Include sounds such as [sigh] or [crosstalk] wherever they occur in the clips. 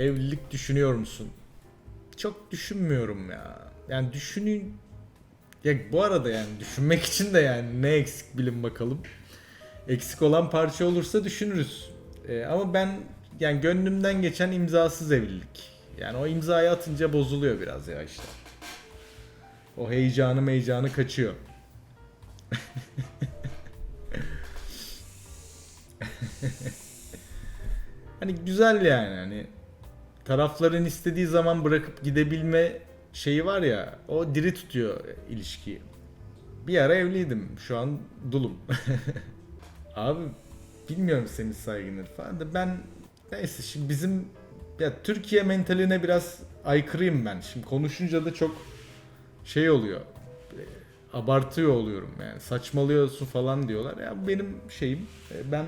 Evlilik düşünüyor musun? Çok düşünmüyorum ya. Yani düşünün ya bu arada yani düşünmek [laughs] için de yani ne eksik bilin bakalım. Eksik olan parça olursa düşünürüz. Ee, ama ben yani gönlümden geçen imzasız evlilik. Yani o imzayı atınca bozuluyor biraz ya işte. O heyecanı meyecanı kaçıyor. [laughs] hani güzel yani hani tarafların istediği zaman bırakıp gidebilme şeyi var ya o diri tutuyor ilişkiyi. Bir ara evliydim. Şu an dulum. [laughs] Abi bilmiyorum senin saygınır falan da ben neyse şimdi bizim ya Türkiye mentaline biraz aykırıyım ben. Şimdi konuşunca da çok şey oluyor. Abartıyor oluyorum yani. Saçmalıyorsun falan diyorlar. Ya benim şeyim. E, Ben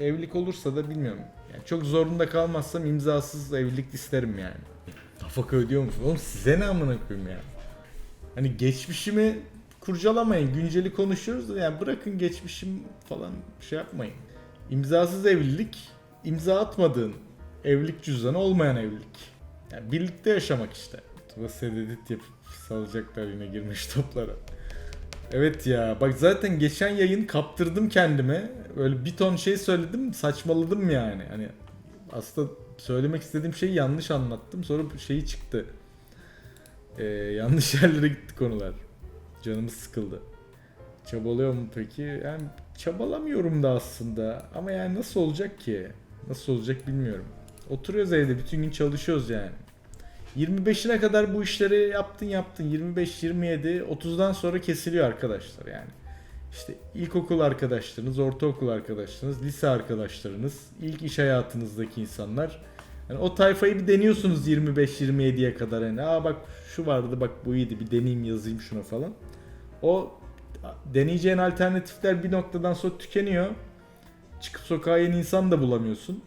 evlilik olursa da bilmiyorum. Yani çok zorunda kalmazsam imzasız evlilik isterim yani. Nafaka ödüyor musun? Oğlum size ne amına koyayım ya? Hani geçmişimi kurcalamayın. Günceli konuşuyoruz da yani bırakın geçmişim falan şey yapmayın. İmzasız evlilik, imza atmadığın evlilik cüzdanı olmayan evlilik. Yani birlikte yaşamak işte. Tuba sededit yapıp salacaklar yine girmiş toplara. Evet ya bak zaten geçen yayın kaptırdım kendime. Böyle bir ton şey söyledim saçmaladım yani. Hani aslında söylemek istediğim şeyi yanlış anlattım. Sonra şeyi çıktı. Ee, [laughs] yanlış yerlere gitti konular. Canımız sıkıldı. Çabalıyor mu peki? Yani çabalamıyorum da aslında. Ama yani nasıl olacak ki? Nasıl olacak bilmiyorum. Oturuyoruz evde bütün gün çalışıyoruz yani. 25'ine kadar bu işleri yaptın yaptın. 25, 27, 30'dan sonra kesiliyor arkadaşlar yani. İşte ilkokul arkadaşlarınız, ortaokul arkadaşlarınız, lise arkadaşlarınız, ilk iş hayatınızdaki insanlar. Yani o tayfayı bir deniyorsunuz 25-27'ye kadar. Yani aa bak şu vardı bak bu iyiydi bir deneyeyim yazayım şuna falan. O deneyeceğin alternatifler bir noktadan sonra tükeniyor. Çıkıp sokağa yeni insan da bulamıyorsun.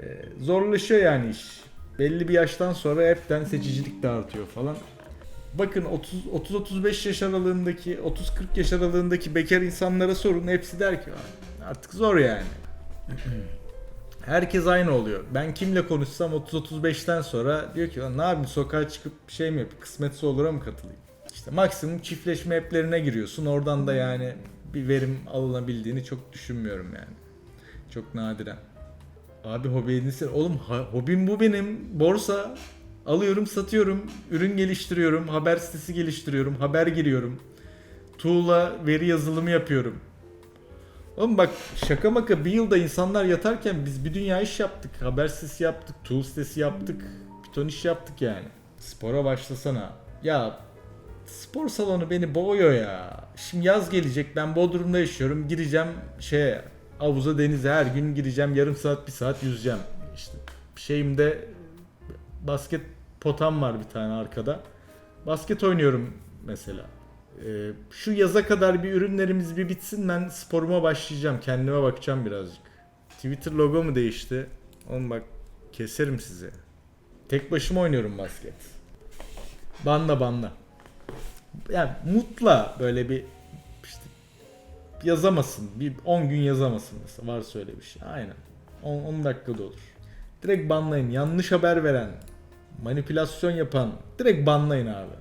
Ee, zorlaşıyor yani iş. Belli bir yaştan sonra hepten seçicilik dağıtıyor falan. Bakın 30 30 35 yaş aralığındaki 30 40 yaş aralığındaki bekar insanlara sorun hepsi der ki "Aa, artık zor yani. [clears throat] Herkes aynı oluyor. Ben kimle konuşsam 30-35'ten sonra diyor ki "Lan ne yapayım sokağa çıkıp şey mi yapayım kısmetse olur'a mı katılayım? İşte maksimum çiftleşme app'lerine giriyorsun. Oradan da yani bir verim alınabildiğini çok düşünmüyorum yani. Çok nadiren. Abi hobi edinsin. Oğlum hobim bu benim. Borsa. Alıyorum satıyorum. Ürün geliştiriyorum. Haber sitesi geliştiriyorum. Haber giriyorum. Tool'la veri yazılımı yapıyorum. Oğlum bak şaka maka bir yılda insanlar yatarken biz bir dünya iş yaptık. Haber sitesi yaptık. Tool sitesi yaptık. Bir ton iş yaptık yani. Spora başlasana. Ya spor salonu beni boğuyor ya. Şimdi yaz gelecek ben Bodrum'da yaşıyorum. Gireceğim şeye havuza denize her gün gireceğim yarım saat bir saat yüzeceğim. İşte şeyimde basket potam var bir tane arkada. Basket oynuyorum mesela. Ee, şu yaza kadar bir ürünlerimiz bir bitsin ben sporuma başlayacağım. Kendime bakacağım birazcık. Twitter logo mu değişti? Oğlum bak keserim sizi. Tek başıma oynuyorum basket. Banla banla. Yani mutla böyle bir yazamasın. Bir 10 gün yazamasın mesela. Varsa öyle bir şey. Aynen. 10, 10 dakikada olur. Direkt banlayın. Yanlış haber veren, manipülasyon yapan direkt banlayın abi.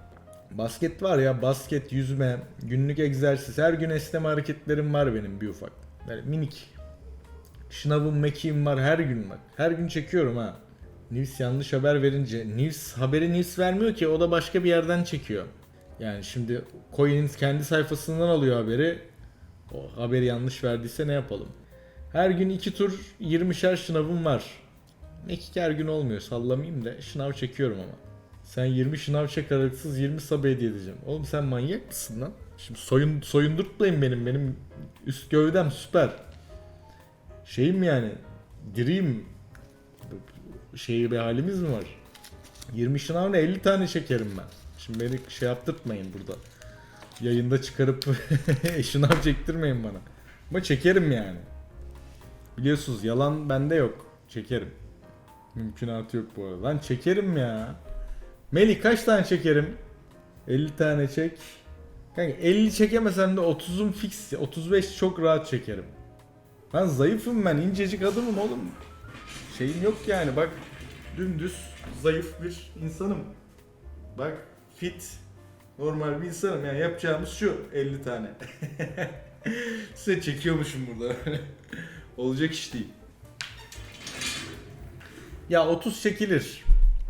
Basket var ya basket, yüzme, günlük egzersiz. Her gün esneme hareketlerim var benim bir ufak. Böyle minik. Şınavım, mekiğim var her gün bak. Her gün çekiyorum ha. News yanlış haber verince. News haberi News vermiyor ki o da başka bir yerden çekiyor. Yani şimdi Coin'in kendi sayfasından alıyor haberi. O haberi yanlış verdiyse ne yapalım? Her gün iki tur 20'şer şınavım var. Mekik her gün olmuyor sallamayayım da şınav çekiyorum ama. Sen 20 şınav çek aralıksız 20 sub hediye edeceğim. Oğlum sen manyak mısın lan? Şimdi soyun, soyundurtmayın benim. Benim üst gövdem süper. Şeyim yani. Diriyim. Şey bir halimiz mi var? 20 şınav ne 50 tane çekerim ben. Şimdi beni şey yaptırtmayın burada. Yayında çıkarıp [laughs] şınav çektirmeyin bana. Ama çekerim yani. Biliyorsunuz yalan bende yok. Çekerim. Mümkünatı yok bu arada. Lan çekerim ya. Melih kaç tane çekerim? 50 tane çek. Kanka 50 çekemesem de 30'um fix. 35 çok rahat çekerim. Ben zayıfım ben. incecik adamım oğlum. Şeyim yok yani bak. dümdüz zayıf bir insanım. Bak fit normal bir insanım yani yapacağımız şu 50 tane. [laughs] Size çekiyormuşum burada. [laughs] Olacak iş değil. Ya 30 çekilir.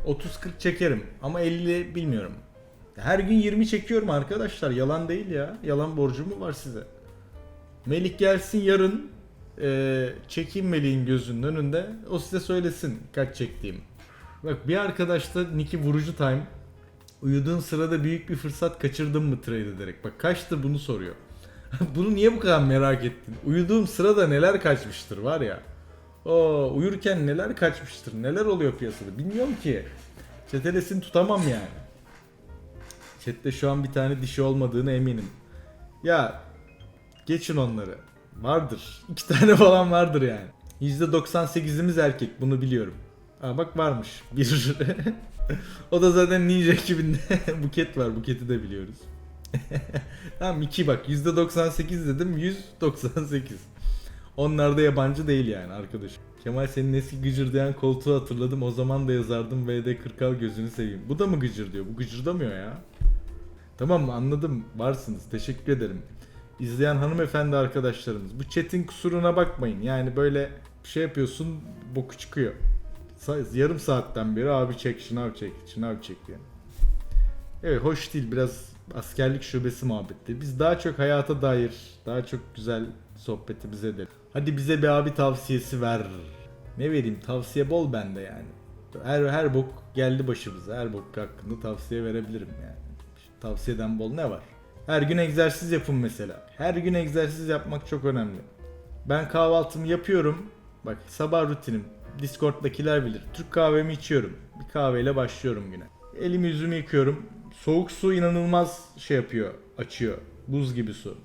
30-40 çekerim ama 50 bilmiyorum. Her gün 20 çekiyorum arkadaşlar. Yalan değil ya. Yalan borcum mu var size? Melik gelsin yarın e, çekeyim Melik'in gözünün önünde. O size söylesin kaç çektiğim. Bak bir arkadaş da Nicky Vurucu Time uyuduğun sırada büyük bir fırsat kaçırdın mı trade ederek. Bak kaçtır bunu soruyor. [laughs] bunu niye bu kadar merak ettin? Uyuduğum sırada neler kaçmıştır var ya. O uyurken neler kaçmıştır, neler oluyor piyasada bilmiyorum ki. Çetelesini tutamam yani. Chat'te şu an bir tane dişi olmadığını eminim. Ya geçin onları. Vardır. İki [laughs] tane falan vardır yani. %98'imiz erkek bunu biliyorum. Aa bak varmış. Bir. [laughs] [laughs] o da zaten ninja ekibinde. [laughs] Buket var. Buket'i de biliyoruz. [laughs] tamam 2 bak. %98 dedim. 198. Onlar da yabancı değil yani arkadaş. Kemal senin eski gıcırdayan koltuğu hatırladım. O zaman da yazardım VD40 al gözünü seveyim. Bu da mı gıcır diyor? Bu gıcırdamıyor ya. Tamam anladım varsınız teşekkür ederim. İzleyen hanımefendi arkadaşlarımız bu chat'in kusuruna bakmayın yani böyle şey yapıyorsun boku çıkıyor. Yarım saatten beri abi çek şınav çek şınav çek yani. Evet hoş değil biraz askerlik şubesi muhabbeti. Biz daha çok hayata dair daha çok güzel sohbetimize edelim. Hadi bize bir abi tavsiyesi ver. Ne vereyim tavsiye bol bende yani. Her her bok geldi başımıza. Her bok hakkında tavsiye verebilirim yani. Tavsiyeden bol ne var? Her gün egzersiz yapın mesela. Her gün egzersiz yapmak çok önemli. Ben kahvaltımı yapıyorum. Bak sabah rutinim. Discord'dakiler bilir. Türk kahvemi içiyorum. Bir kahveyle başlıyorum güne. Elimi yüzümü yıkıyorum. Soğuk su inanılmaz şey yapıyor. Açıyor. Buz gibi su.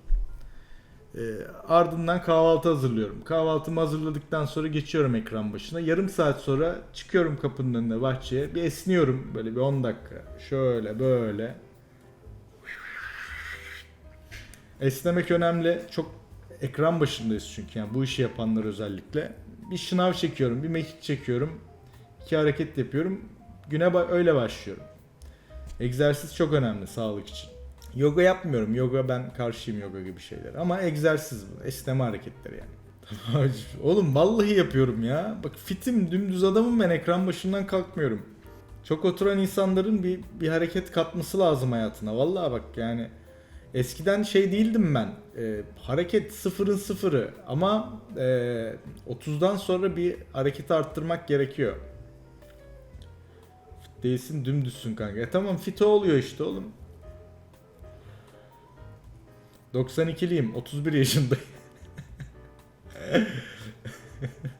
Ee, ardından kahvaltı hazırlıyorum. Kahvaltımı hazırladıktan sonra geçiyorum ekran başına. Yarım saat sonra çıkıyorum kapının önüne bahçeye. Bir esniyorum böyle bir 10 dakika. Şöyle böyle. Esnemek önemli. Çok ekran başındayız çünkü yani bu işi yapanlar özellikle. Bir şınav çekiyorum, bir mekik çekiyorum. iki hareket yapıyorum. Güne ba- öyle başlıyorum. Egzersiz çok önemli sağlık için. Yoga yapmıyorum. Yoga ben karşıyım yoga gibi şeyler. Ama egzersiz bu. Esneme hareketleri yani. [laughs] Oğlum vallahi yapıyorum ya. Bak fitim dümdüz adamım ben ekran başından kalkmıyorum. Çok oturan insanların bir, bir hareket katması lazım hayatına. Vallahi bak yani eskiden şey değildim ben. Ee, hareket sıfırın sıfırı ama e, 30'dan sonra bir hareketi arttırmak gerekiyor. Fit değilsin dümdüzsün kanka. E tamam fit oluyor işte oğlum. 92'liyim. 31 yaşındayım. [laughs]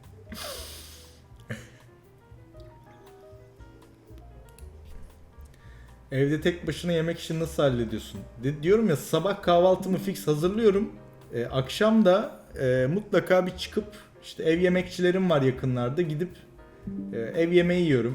Evde tek başına yemek işini nasıl hallediyorsun? De- diyorum ya sabah kahvaltımı fix hazırlıyorum. E, akşam da e, mutlaka bir çıkıp işte ev yemekçilerim var yakınlarda gidip e, ev yemeği yiyorum.